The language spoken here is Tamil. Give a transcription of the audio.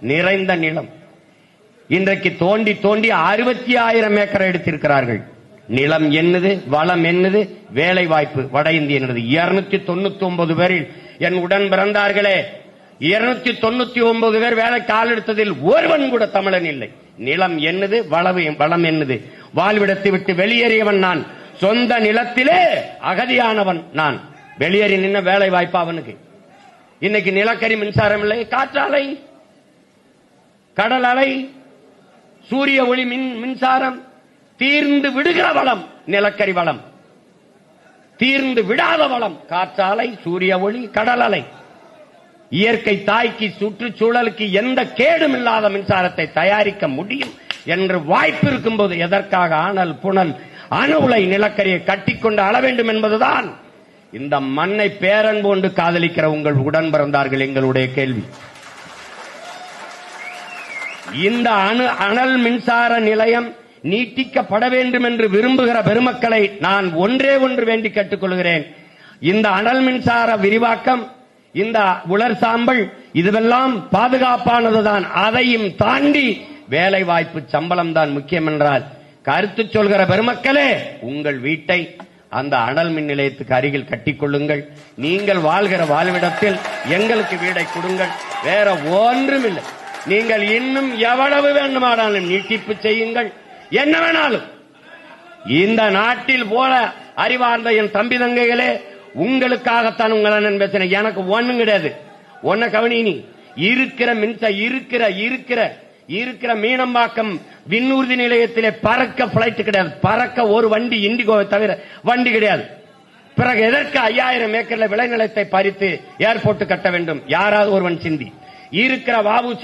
நிறைந்த நிலம். இன்றைக்கு தோண்டி தோண்டி அறுபத்தி ஆயிரம் ஏக்கர் எடுத்திருக்கிறார்கள். நிலம் என்னது? வளம் என்னது? வேலை வாய்ப்பு வட இந்திய இருநூத்தி தொண்ணூத்தி ஒன்பது பேரில் என் உடன் பிறந்தார்களே. இருநூத்தி தொண்ணூத்தி ஒன்பது பேர் வேலை கால் எடுத்ததில் ஒருவன் கூட தமிழன் இல்லை. நிலம் என்னது? வளவு வளம் என்னது? வாழ்விடத்தை விட்டு வெளியேறியவன் நான். சொந்த நிலத்திலே அகதியானவன் நான். வெளியேறி நின்ன வேலை வாய்ப்பு அவனுக்கு. இன்னைக்கு நிலக்கரி மின்சாரம் இல்லை காற்றாலை கடல் அலை சூரிய ஒளி மின் மின்சாரம் தீர்ந்து விடுகிற வளம் நிலக்கரி வளம். தீர்ந்து விடாத வளம் காற்றாலை சூரிய ஒளி கடல் அலை. இயற்கை தாய்க்கு சுற்றுச்சூழலுக்கு எந்த கேடும் இல்லாத மின்சாரத்தை தயாரிக்க முடியும் என்று வாய்ப்பு இருக்கும்போது எதற்காக ஆனல் புனல் அணு உலை நிலக்கரியை கட்டிக்கொண்டு அள வேண்டும் என்பதுதான் இந்த மண்ணை பேரன்போண்டு காதலிக்கிற உங்கள் உடன் பிறந்தார்கள் எங்களுடைய கேள்வி. இந்த அணு அனல் மின்சார நிலையம் நீட்டிக்கப்பட வேண்டும் என்று விரும்புகிற பெருமக்களை நான் ஒன்றே ஒன்று வேண்டி கேட்டுக்கொள்கிறேன். இந்த அனல் மின்சார விரிவாக்கம் இந்த உலர் சாம்பல் இதுவெல்லாம் பாதுகாப்பானதுதான். அதையும் தாண்டி வேலை வாய்ப்பு சம்பளம் தான் முக்கியம் என்றால் கருத்து சொல்கிற பெருமக்களே உங்கள் வீட்டை அந்த அனல் மின் நிலையத்துக்கு அருகில் கட்டிக்கொள்ளுங்கள். நீங்கள் வாழ்கிற வாழ்விடத்தில் எங்களுக்கு வீடை கொடுங்கள். வேற ஒன்றும் இல்லை நீங்கள் இன்னும் எவ்வளவு வேண்டுமானாலும் நீட்டிப்பு செய்யுங்கள். என்ன வேணாலும். இந்த நாட்டில் போல அறிவார்ந்த என் தம்பி தங்கைகளே உங்களுக்காகத்தான் உங்களை நான் பேசினேன் எனக்கு ஒண்ணும் கிடையாது. ஒன்ன கவனி இருக்கிற மின்ச இருக்கிற இருக்கிற இருக்கிற மீனம்பாக்கம் விண்ணூர்தி நிலையத்திலே பறக்க பிளைட் கிடையாது. பறக்க ஒரு வண்டி இண்டிகோவை தவிர வண்டி கிடையாது. பிறகு எதற்கு ஐயாயிரம் ஏக்கர்ல விளைநிலத்தை பறித்து ஏர்போர்ட் கட்ட வேண்டும்? யாராவது ஒருவன் சிந்தி. இருக்கிற வாபு